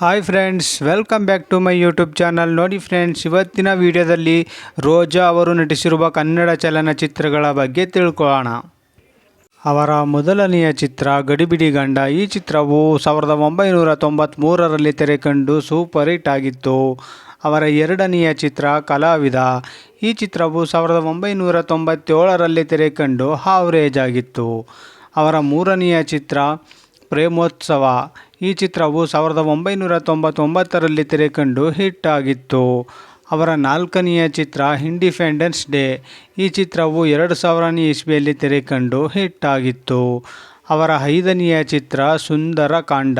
Hi friends welcome back to my YouTube channel ನೋಡಿ friends ಇವತ್ತಿನ ವಿಡಿಯೋದಲ್ಲಿ ರೋಜಾ ಅವರು ನಟಿಸಿರುವ ಕನ್ನಡ ಚಲನಚಿತ್ರಗಳ ಬಗ್ಗೆ ತಿಳ್ಕೊಳ್ಳೋಣ. ಅವರ ಮೊದಲನೆಯ ಚಿತ್ರ, ಗಡಿಬಿಡಿ ಗಂಡ, ಈ ಚಿತ್ರವು ಸಾವಿರದ ಒಂಬೈನೂರ ತೊಂಬತ್ತ್ಮೂರರಲ್ಲಿ ತೆರೆಕಂಡು ಸೂಪರ್ ಹಿಟ್ ಆಗಿತ್ತು. ಅವರ ಎರಡನೆಯ ಚಿತ್ರ, ಕಲಾವಿದ, ಈ ಚಿತ್ರವು ಸಾವಿರದ ಒಂಬೈನೂರ ತೊಂಬತ್ತೇಳರಲ್ಲಿ ತೆರೆಕಂಡು ಹಾವ್ರೇಜ್ ಆಗಿತ್ತು. ಅವರ ಮೂರನೆಯ ಚಿತ್ರ ಪ್ರೇಮೋತ್ಸವ. ಈ ಚಿತ್ರವು ಸಾವಿರದ ಒಂಬೈನೂರ ತೊಂಬತ್ತೊಂಬತ್ತರಲ್ಲಿ ತೆರೆಕಂಡು ಹಿಟ್ ಆಗಿತ್ತು. ಅವರ ನಾಲ್ಕನೆಯ ಚಿತ್ರ ಇಂಡಿಪೆಂಡೆನ್ಸ್ ಡೇ ಈ ಚಿತ್ರವು ಎರಡು ಸಾವಿರನೇ ಇಸ್ವಿಯಲ್ಲಿ ತೆರೆಕಂಡು ಹಿಟ್ ಆಗಿತ್ತು. ಅವರ ಐದನೆಯ ಚಿತ್ರ ಸುಂದರ ಕಾಂಡ.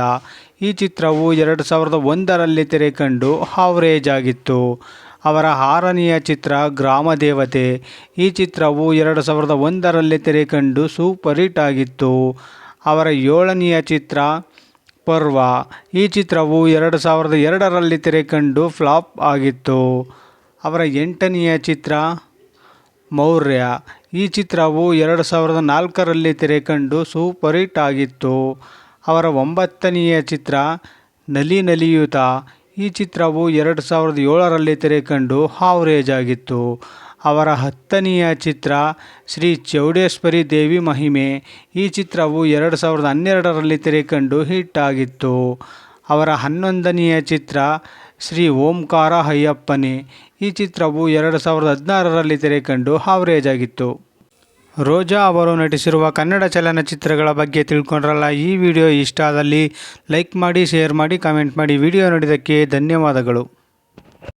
ಈ ಚಿತ್ರವು ಎರಡು ಸಾವಿರದ ಒಂದರಲ್ಲಿ ತೆರೆಕಂಡು ಹಾವರೇಜ್ ಆಗಿತ್ತು. ಅವರ ಆರನೆಯ ಚಿತ್ರ ಗ್ರಾಮ ದೇವತೆ. ಈ ಚಿತ್ರವು ಎರಡು ಸಾವಿರದ ಒಂದರಲ್ಲಿ ತೆರೆಕಂಡು ಸೂಪರ್ ಹಿಟ್ ಆಗಿತ್ತು. ಅವರ ಏಳನೆಯ ಚಿತ್ರ ಪರ್ವ. ಈ ಚಿತ್ರವು ಎರಡು ಸಾವಿರದ ಎರಡರಲ್ಲಿ ತೆರೆಕಂಡು ಫ್ಲಾಪ್ ಆಗಿತ್ತು. ಅವರ ಎಂಟನೆಯ ಚಿತ್ರ ಮೌರ್ಯ. ಈ ಚಿತ್ರವು ಎರಡು ಸಾವಿರದ ನಾಲ್ಕರಲ್ಲಿ ತೆರೆಕಂಡು ಸೂಪರ್ ಹಿಟ್ ಆಗಿತ್ತು. ಅವರ ಒಂಬತ್ತನೆಯ ಚಿತ್ರ ನಲಿ ನಲಿಯುತ. ಈ ಚಿತ್ರವು ಎರಡು ಸಾವಿರದ ಏಳರಲ್ಲಿ ತೆರೆಕಂಡು ಹಾವ್ರೇಜ್ ಆಗಿತ್ತು. ಅವರ ಹತ್ತನೆಯ ಚಿತ್ರ ಶ್ರೀ ಚೌಡೇಶ್ವರಿ ದೇವಿ ಮಹಿಮೆ. ಈ ಚಿತ್ರವು ಎರಡು ಸಾವಿರದ ಹನ್ನೆರಡರಲ್ಲಿ ತೆರೆಕಂಡು ಹಿಟ್ ಆಗಿತ್ತು. ಅವರ ಹನ್ನೊಂದನೆಯ ಚಿತ್ರ ಶ್ರೀ ಓಂಕಾರ ಅಯ್ಯಪ್ಪನೇ. ಈ ಚಿತ್ರವು ಎರಡು ಸಾವಿರದ ಹದಿನಾರರಲ್ಲಿ ತೆರೆಕಂಡು ಹಾವರೇಜ್ ಆಗಿತ್ತು. ರೋಜಾ ಅವರು ನಟಿಸಿರುವ ಕನ್ನಡ ಚಲನಚಿತ್ರಗಳ ಬಗ್ಗೆ ತಿಳ್ಕೊಂಡ್ರಲ್ಲ, ಈ ವಿಡಿಯೋ ಇಷ್ಟ ಆದಲ್ಲಿ ಲೈಕ್ ಮಾಡಿ, ಶೇರ್ ಮಾಡಿ, ಕಮೆಂಟ್ ಮಾಡಿ. ವಿಡಿಯೋ ನೋಡಿದ್ದಕ್ಕೆ ಧನ್ಯವಾದಗಳು.